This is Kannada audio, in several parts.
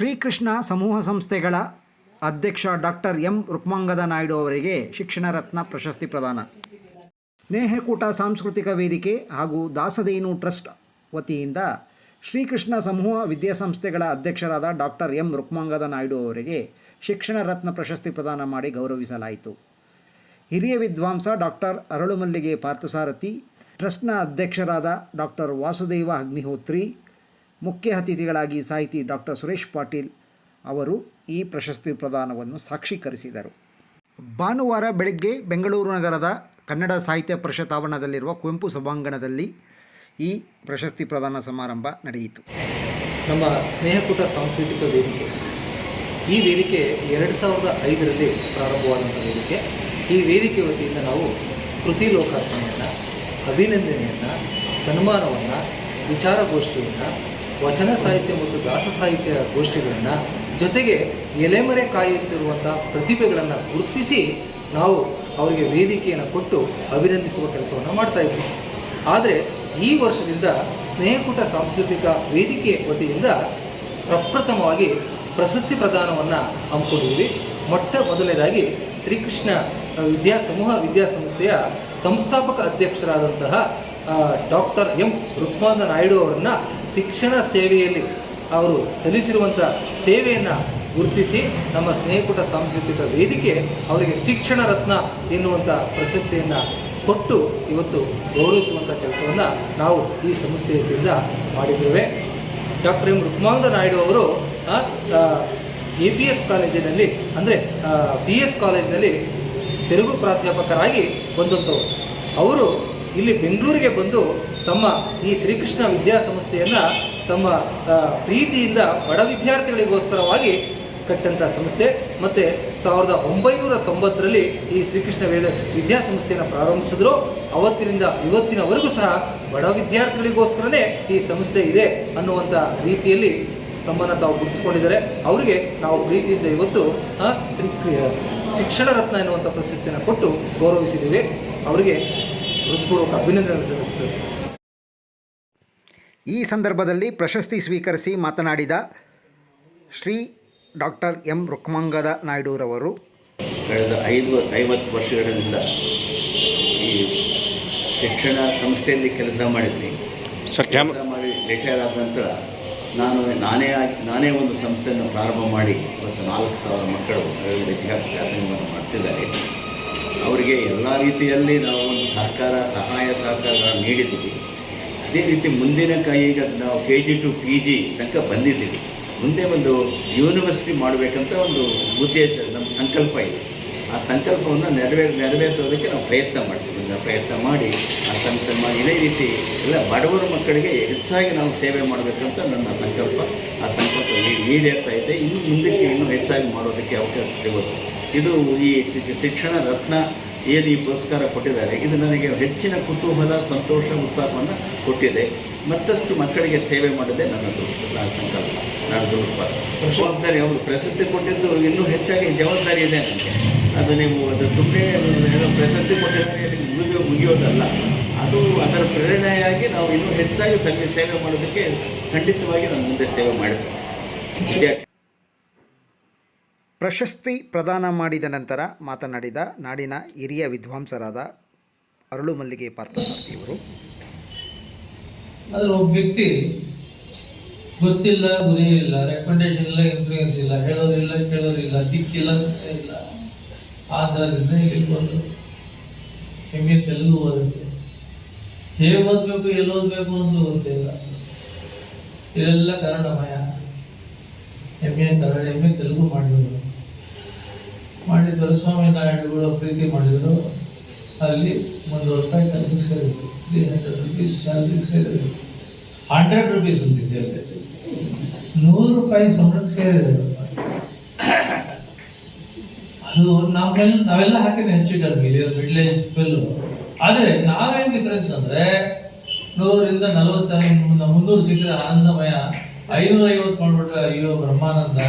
ಶ್ರೀಕೃಷ್ಣ ಸಮೂಹ ಸಂಸ್ಥೆಗಳ ಅಧ್ಯಕ್ಷ ಡಾಕ್ಟರ್ ಎಂ ರುಕ್ಮಾಂಗದ ನಾಯ್ಡು ಅವರಿಗೆ ಶಿಕ್ಷಣ ರತ್ನ ಪ್ರಶಸ್ತಿ ಪ್ರದಾನ. ಸ್ನೇಹಕೂಟ ಸಾಂಸ್ಕೃತಿಕ ವೇದಿಕೆ ಹಾಗೂ ದಾಸದೇನು ಟ್ರಸ್ಟ್ ವತಿಯಿಂದ ಶ್ರೀಕೃಷ್ಣ ಸಮೂಹ ವಿದ್ಯಾಸಂಸ್ಥೆಗಳ ಅಧ್ಯಕ್ಷರಾದ ಡಾಕ್ಟರ್ ಎಂ ರುಕ್ಮಾಂಗದ ನಾಯ್ಡು ಅವರಿಗೆ ಶಿಕ್ಷಣ ರತ್ನ ಪ್ರಶಸ್ತಿ ಪ್ರದಾನ ಮಾಡಿ ಗೌರವಿಸಲಾಯಿತು. ಹಿರಿಯ ವಿದ್ವಾಂಸ ಡಾಕ್ಟರ್ ಅರಳುಮಲ್ಲಿಗೆ ಪಾರ್ಥಸಾರಥಿ, ಟ್ರಸ್ಟ್ನ ಅಧ್ಯಕ್ಷರಾದ ಡಾಕ್ಟರ್ ವಾಸುದೇವ ಅಗ್ನಿಹೋತ್ರಿ ಮುಖ್ಯ ಅತಿಥಿಗಳಾಗಿ ಸಾಹಿತಿ ಡಾಕ್ಟರ್ ಸುರೇಶ್ ಪಾಟೀಲ್ ಅವರು ಈ ಪ್ರಶಸ್ತಿ ಪ್ರದಾನವನ್ನು ಸಾಕ್ಷೀಕರಿಸಿದರು. ಭಾನುವಾರ ಬೆಳಗ್ಗೆ ಬೆಂಗಳೂರು ನಗರದ ಕನ್ನಡ ಸಾಹಿತ್ಯ ಪರಿಷತ್ ಆವರಣದಲ್ಲಿರುವ ಕುವೆಂಪು ಸಭಾಂಗಣದಲ್ಲಿ ಈ ಪ್ರಶಸ್ತಿ ಪ್ರದಾನ ಸಮಾರಂಭ ನಡೆಯಿತು. ನಮ್ಮ ಸ್ನೇಹಕೂಟ ಸಾಂಸ್ಕೃತಿಕ ವೇದಿಕೆ, ಈ ವೇದಿಕೆ ಎರಡು ಸಾವಿರದ ಐದರಲ್ಲಿ ಪ್ರಾರಂಭವಾದಂಥ ವೇದಿಕೆ. ಈ ವೇದಿಕೆ ವತಿಯಿಂದ ನಾವು ಕೃತಿ ಲೋಕಾರ್ಪಣೆಯನ್ನು, ಅಭಿನಂದನೆಯನ್ನು, ಸನ್ಮಾನವನ್ನು, ವಿಚಾರಗೋಷ್ಠಿಯನ್ನು ವಚನ ಸಾಹಿತ್ಯ ಮತ್ತು ದಾಸ ಸಾಹಿತ್ಯ ಗೋಷ್ಠಿಗಳನ್ನು ಜೊತೆಗೆ ಎಲೆಮರೆ ಕಾಯುತ್ತಿರುವಂಥ ಪ್ರತಿಭೆಗಳನ್ನು ಗುರುತಿಸಿ ನಾವು ಅವರಿಗೆ ವೇದಿಕೆಯನ್ನು ಕೊಟ್ಟು ಅಭಿನಂದಿಸುವ ಕೆಲಸವನ್ನು ಮಾಡ್ತಾ ಇದ್ವಿ. ಆದರೆ ಈ ವರ್ಷದಿಂದ ಸ್ನೇಹಕೂಟ ಸಾಂಸ್ಕೃತಿಕ ವೇದಿಕೆ ವತಿಯಿಂದ ಪ್ರಪ್ರಥಮವಾಗಿ ಪ್ರಶಸ್ತಿ ಪ್ರದಾನವನ್ನು ಹಮ್ಮಿಕೊಂಡಿದ್ದೀವಿ ಮೊಟ್ಟ ಮೊದಲನೇದಾಗಿ ಶ್ರೀಕೃಷ್ಣ ವಿದ್ಯಾ ಸಮೂಹ ವಿದ್ಯಾಸಂಸ್ಥೆಯ ಸಂಸ್ಥಾಪಕ ಅಧ್ಯಕ್ಷರಾದಂತಹ ಡಾಕ್ಟರ್ ಎಂ. ರುಕ್ಮಾನ ನಾಯ್ಡು ಅವರನ್ನು ಶಿಕ್ಷಣ ಸೇವೆಯಲ್ಲಿ ಅವರು ಸಲ್ಲಿಸಿರುವಂಥ ಸೇವೆಯನ್ನು ಗುರುತಿಸಿ ನಮ್ಮ ಸ್ನೇಹಕೂಟ ಸಾಂಸ್ಕೃತಿಕ ವೇದಿಕೆ ಅವರಿಗೆ ಶಿಕ್ಷಣ ರತ್ನ ಎನ್ನುವಂಥ ಪ್ರಶಸ್ತಿಯನ್ನು ಕೊಟ್ಟು ಇವತ್ತು ಗೌರವಿಸುವಂಥ ಕೆಲಸವನ್ನು ನಾವು ಈ ಸಂಸ್ಥೆಯಿಂದ ಮಾಡಿದ್ದೇವೆ. ಡಾಕ್ಟರ್ ಎಂ ರುಕ್ಮಾಂಗ ನಾಯ್ಡು ಅವರು ಎ ಪಿ ಎಸ್ ಕಾಲೇಜಿನಲ್ಲಿ, ಅಂದರೆ ಬಿ ಎಸ್ ಕಾಲೇಜಿನಲ್ಲಿ ತೆಲುಗು ಪ್ರಾಧ್ಯಾಪಕರಾಗಿ ಬಂದಂಥವರು. ಅವರು ಇಲ್ಲಿ ಬೆಂಗಳೂರಿಗೆ ಬಂದು ತಮ್ಮ ಈ ಶ್ರೀಕೃಷ್ಣ ವಿದ್ಯಾಸಂಸ್ಥೆಯನ್ನು ತಮ್ಮ ಪ್ರೀತಿಯಿಂದ ಬಡ ವಿದ್ಯಾರ್ಥಿಗಳಿಗೋಸ್ಕರವಾಗಿ ಕಟ್ಟಂಥ ಸಂಸ್ಥೆ. ಮತ್ತು ಸಾವಿರದ ಒಂಬೈನೂರ ತೊಂಬತ್ತರಲ್ಲಿ ಈ ಶ್ರೀಕೃಷ್ಣ ವೇದ ವಿದ್ಯಾಸಂಸ್ಥೆಯನ್ನು ಪ್ರಾರಂಭಿಸಿದ್ರು. ಅವತ್ತಿನಿಂದ ಇವತ್ತಿನವರೆಗೂ ಸಹ ಬಡ ವಿದ್ಯಾರ್ಥಿಗಳಿಗೋಸ್ಕರನೇ ಈ ಸಂಸ್ಥೆ ಇದೆ ಅನ್ನುವಂಥ ರೀತಿಯಲ್ಲಿ ತಮ್ಮನ್ನು ತಾವು ಗುರುತಿಸ್ಕೊಂಡಿದ್ದಾರೆ. ಅವರಿಗೆ ನಾವು ಪ್ರೀತಿಯಿಂದ ಇವತ್ತು ಶ್ರೀ ಶಿಕ್ಷಣ ರತ್ನ ಎನ್ನುವಂಥ ಪ್ರಶಸ್ತಿಯನ್ನು ಕೊಟ್ಟು ಗೌರವಿಸಿದ್ದೀವಿ. ಅವರಿಗೆ ಹೃತ್ಪೂರ್ವಕ ಅಭಿನಂದನೆ ಸಲ್ಲಿಸುತ್ತೇವೆ. ಈ ಸಂದರ್ಭದಲ್ಲಿ ಪ್ರಶಸ್ತಿ ಸ್ವೀಕರಿಸಿ ಮಾತನಾಡಿದ ಶ್ರೀ ಡಾಕ್ಟರ್ ಎಂ ರುಕ್ಮಾಂಗದ ನಾಯ್ಡುರವರು. ಕಳೆದ ಐದು ಐವತ್ತು ವರ್ಷಗಳಿಂದ ಈ ಶಿಕ್ಷಣ ಸಂಸ್ಥೆಯಲ್ಲಿ ಕೆಲಸ ಮಾಡಿದ್ವಿ. ಕೆಲಸ ಮಾಡಿ ರಿಟೈರ್ ಆದ ನಂತರ ನಾನು ನಾನೇ ನಾನೇ ಒಂದು ಸಂಸ್ಥೆಯನ್ನು ಪ್ರಾರಂಭ ಮಾಡಿ ಇವತ್ತು ನಾಲ್ಕು ಸಾವಿರ ಮಕ್ಕಳು ವಿದ್ಯಾಭ್ಯಾಸವನ್ನು ಮಾಡ್ತಿದ್ದಾರೆ. ಅವರಿಗೆ ಎಲ್ಲ ರೀತಿಯಲ್ಲಿ ನಾವು ಒಂದು ಸಹಕಾರ, ಸಹಾಯ ಸಹಕಾರ ನೀಡಿದ್ದೀವಿ ಅದೇ ರೀತಿ ಮುಂದಿನ ಈಗ ನಾವು K G to P G ತನಕ ಬಂದಿದ್ದೀವಿ. ಮುಂದೆ ಒಂದು ಯೂನಿವರ್ಸಿಟಿ ಮಾಡಬೇಕಂತ ಒಂದು ಉದ್ದೇಶ, ನಮ್ಮ ಸಂಕಲ್ಪ ಇದೆ. ಆ ಸಂಕಲ್ಪವನ್ನು ನೆರವೇ, ನೆರವೇರಿಸೋದಕ್ಕೆ ನಾವು ಪ್ರಯತ್ನ ಮಾಡ್ತೀವಿ. ನಾವು ಪ್ರಯತ್ನ ಮಾಡಿ, ಆ ಸಂಕಲ್ಪ ಇದೇ ರೀತಿ ಎಲ್ಲ ಬಡವರ ಮಕ್ಕಳಿಗೆ ಹೆಚ್ಚಾಗಿ ನಾವು ಸೇವೆ ಮಾಡಬೇಕಂತ ನನ್ನ ಸಂಕಲ್ಪ. ಆ ಸಂಕಲ್ಪ ಈಡೇರ್ತಾ ಇದೆ. ಇನ್ನು ಮುಂದಕ್ಕೆ ಇನ್ನೂ ಹೆಚ್ಚಾಗಿ ಮಾಡೋದಕ್ಕೆ ಅವಕಾಶ ಸಿಗೋದು ಇದು ಈ ಶಿಕ್ಷಣ ರತ್ನ ಏನು ಈ ಪುರಸ್ಕಾರ ಕೊಟ್ಟಿದ್ದಾರೆ, ಇದು ನನಗೆ ಹೆಚ್ಚಿನ ಕುತೂಹಲ, ಸಂತೋಷ, ಉತ್ಸಾಹವನ್ನು ಕೊಟ್ಟಿದೆ. ಮತ್ತಷ್ಟು ಮಕ್ಕಳಿಗೆ ಸೇವೆ ಮಾಡಿದೆ ನನ್ನ ಸಂಕಲ್ಪ, ನನ್ನ ದುರ್ಪ ಜವಾಬ್ದಾರಿ ಅವರು ಪ್ರಶಸ್ತಿ ಕೊಟ್ಟಿದ್ದು ಇನ್ನೂ ಹೆಚ್ಚಾಗಿ ಜವಾಬ್ದಾರಿ ಇದೆ ನನಗೆ. ಅದು ನೀವು ಅದು ಸುಮ್ಮನೆ ಪ್ರಶಸ್ತಿ ಕೊಟ್ಟಿದ್ದಾರೆ ಮುಗಿದು ಮುಗಿಯೋದಲ್ಲ, ಅದು ಅದರ ಪ್ರೇರಣೆಯಾಗಿ ನಾವು ಇನ್ನೂ ಹೆಚ್ಚಾಗಿ ಸರ್ವಿ ಸೇವೆ ಮಾಡೋದಕ್ಕೆ ಖಂಡಿತವಾಗಿ ನಾನು ಮುಂದೆ ಸೇವೆ ಮಾಡಿದೆ. ವಿದ್ಯಾರ್ಥಿ ಪ್ರಶಸ್ತಿ ಪ್ರದಾನ ಮಾಡಿದ ನಂತರ ಮಾತನಾಡಿದ ನಾಡಿನ ಹಿರಿಯ ವಿದ್ವಾಂಸರಾದ ಅರಳು ಮಲ್ಲಿಗೆ ಪಾರ್ಥಸಾರಥಿಯವರು ಆದರೆ ಒಬ್ಬ ವ್ಯಕ್ತಿ ಗೊತ್ತಿಲ್ಲ ಗುರಿ ಇಲ್ಲ ರೆಕಮೆಂಡೇಶನ್ ಇಲ್ಲ ಇನ್ಫ್ಲೂಯೆನ್ಸ್ ಇಲ್ಲ, ಹೇಳೋದಿಲ್ಲ, ಕೇಳೋದಿಲ್ಲ, ದಿಕ್ಕಿಲ್ಲ ದಿಸೆ ಇಲ್ಲ. ಆ ಥರದಿಂದ ಇಲ್ಲಿ ಬಂದು ಹೆಮ್ಮೆ ತೆಲುಗು ಓದಕ್ಕೆ ಹೇಗೆ ಓದಬೇಕು, ಎಲ್ಲಿ ಓದ್ಬೇಕು ಅಂತ ಗೊತ್ತಿಲ್ಲ ಇದೆಲ್ಲ ಕನ್ನಡಮಯ ಎಮ್ಮೆ ಕನ್ನಡ ಹೆಮ್ಮೆ ತೆಲುಗು ಮಾಡಿದ್ರು. ಮಾಡಿ ದೊರೆಸ್ವಾಮಿ ನಾಯ್ಡುಗಳು ಪ್ರೀತಿ ಮಾಡಿದ್ರು. ಅಲ್ಲಿ ಒಂದು ರೂಪಾಯಿ ಕೆಲಸಕ್ಕೆ ಸೇರಿದ್ರು ತ್ರೀ ಹಂಡ್ರೆಡ್ ರುಪೀಸ್ ಸ್ಯಾಲ್ರಿಗೆ ಸೇರಿದ್ರು ಹಂಡ್ರೆಡ್ ರುಪೀಸ್ ಅಂತಿದ್ದೆ ಅಲ್ಲಿ. ನೂರು ರೂಪಾಯಿ ಸಂಬಳಕ್ಕೆ ಸೇರಿದ್ರು ಅದು ನಾವೆಲ್ಲ ನಾವೆಲ್ಲ ಹಾಕಿದ್ರೆ ಹೆಚ್ಚು ಕಡಿಮೆ ಇಲ್ಲಿ ಮಿಡ್ಲ್ ಏಜ್ ಬಿಲ್ಲು. ಆದರೆ ನಾವೇನ್ ಡಿಫ್ರೆನ್ಸ್ ಅಂದ್ರೆ ನೂರರಿಂದ ನಲವತ್ತು ಸಾವಿರ ಮುನ್ನೂರು ಸಿಕ್ಕರೆ ಆನಂದಮಯ. ಐನೂರ ಐವತ್ತು ಮಾಡ್ಬಿಟ್ರೆ ಅಯ್ಯೋ ಬ್ರಹ್ಮಾನಂದ.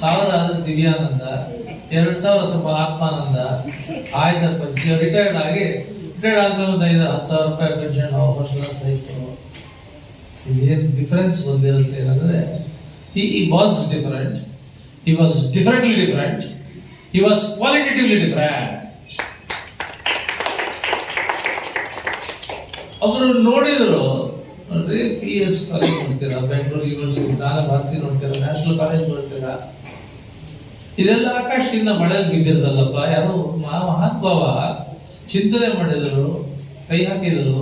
ಸಾವಿರ ಆದ್ರೆ ದಿವ್ಯಾನಂದ. ಎರಡು ಸಾವಿರ ಸ್ವಲ್ಪ ಆತ್ಮಾನಂದ ಆಯ್ತಪ್ಪ ರಿಟೈರ್ಡ್ ಆಗಿ ರಿಟೈರ್ಡ್ ಆದ್ಮೇಲೆ ಒಂದು ಐದು, ಹತ್ತು ಸಾವಿರ ರೂಪಾಯಿ ಪೆನ್ಷನ್ ವರ್ಷ ಸಹಿತ ಇದೇನು ಡಿಫರೆನ್ಸ್ ಬಂದಿರುತ್ತೆ ಏನಂದ್ರೆ, ಈ ವಾಸ್ ಡಿಫರೆಂಟ್ ಈ ವಾಸ್ ಡಿಫರೆಂಟ್ಲಿ ಡಿಫರೆಂಟ್ ಈ ವಾಸ್ ಕ್ವಾಲಿಟೇಟಿವ್ಲಿ ಡಿಫರೆಂಟ್. ಅವರು ನೋಡಿದ್ರು ಪಿ ಎಸ್ ಕಾಲೇಜ್ ನೋಡ್ತೀರಾ ಬೆಂಗಳೂರು ಯೂನಿವರ್ಸಿಟಿ ಜ್ಞಾನ ಭಾರತಿ ನೋಡ್ತೀರಾ ನ್ಯಾಷನಲ್ ಕಾಲೇಜ್ ನೋಡ್ತೀರಾ ಇದೆಲ್ಲ ಆಕಾಶದಿಂದ ಮಳೆ ಬಿದ್ದಿರದಲ್ಲಪ್ಪ. ಯಾರು ಮಹಾತ್ಭಾವ ಚಿಂತನೆ ಮಾಡಿದರು, ಕೈ ಹಾಕಿದರು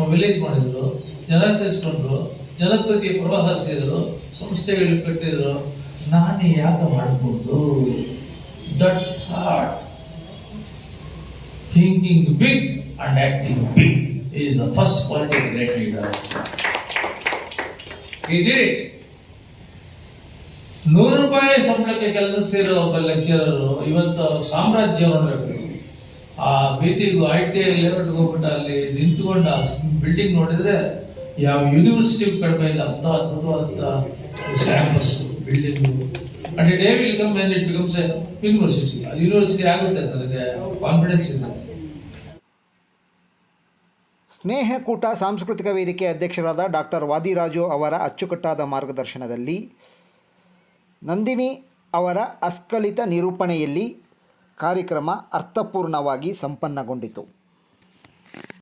ಮೊಬಿಲೈಸ್ ಮಾಡಿದ್ರು ಜನ ಸೇರಿಸ್ಕೊಂಡ್ರು ಜನಪ್ರತಿ ಪ್ರವಾಹ ಸಂಸ್ಥೆಗಳಿಗೆ ಸಂಸ್ಥೆಗಳು ಕಟ್ಟಿದ್ರು. ನಾನು ಯಾಕೆ ಮಾಡ್ಬೋದು that thought. Thinking big and acting big. Is the first quality great leader it. ನೂರು ರೂಪಾಯಿ ಸಂಬಳಕ್ಕೆ ಕೆಲಸ ಸೇರೋ ಒಬ್ಬ ಲೆಕ್ಚರರ್ ಇವತ್ತು ಸಾಮ್ರಾಜ್ಯವನ್ನು ನೋಡ್ಬೇಕು ಆ ಬೀದಿಗೂ ಐ ಟಿ ಐ ಲೇಔಟ್ಗೆ ಹೋಗ್ಬಿಟ್ಟು ಅಲ್ಲಿ ನಿಂತ್ಕೊಂಡು ಬಿಲ್ಡಿಂಗ್ ನೋಡಿದ್ರೆ ಯಾವ ಯೂನಿವರ್ಸಿಟಿ ಕಡಿಮೆ ಇಲ್ಲ ಅಂತ ಅದ್ಭುತವಾದಂತ campus building and day will come when it becomes a university ಅದು ಯೂನಿವರ್ಸಿಟಿ ಆಗುತ್ತೆ ನನಗೆ ಕಾನ್ಫಿಡೆನ್ಸ್ ಇದೆ ಸ್ನೇಹಕೂಟ ಸಾಂಸ್ಕೃತಿಕ ವೇದಿಕೆ ಅಧ್ಯಕ್ಷರಾದ ಡಾಕ್ಟರ್ ವಾದಿರಾಜು ಅವರ ಅಚ್ಚುಕಟ್ಟಾದ ಮಾರ್ಗದರ್ಶನದಲ್ಲಿ ನಂದಿನಿ ಅವರ ಅಸ್ಕಲಿತ ನಿರೂಪಣೆಯಲ್ಲಿ ಕಾರ್ಯಕ್ರಮ ಅರ್ಥಪೂರ್ಣವಾಗಿ ಸಂಪನ್ನಗೊಂಡಿತು.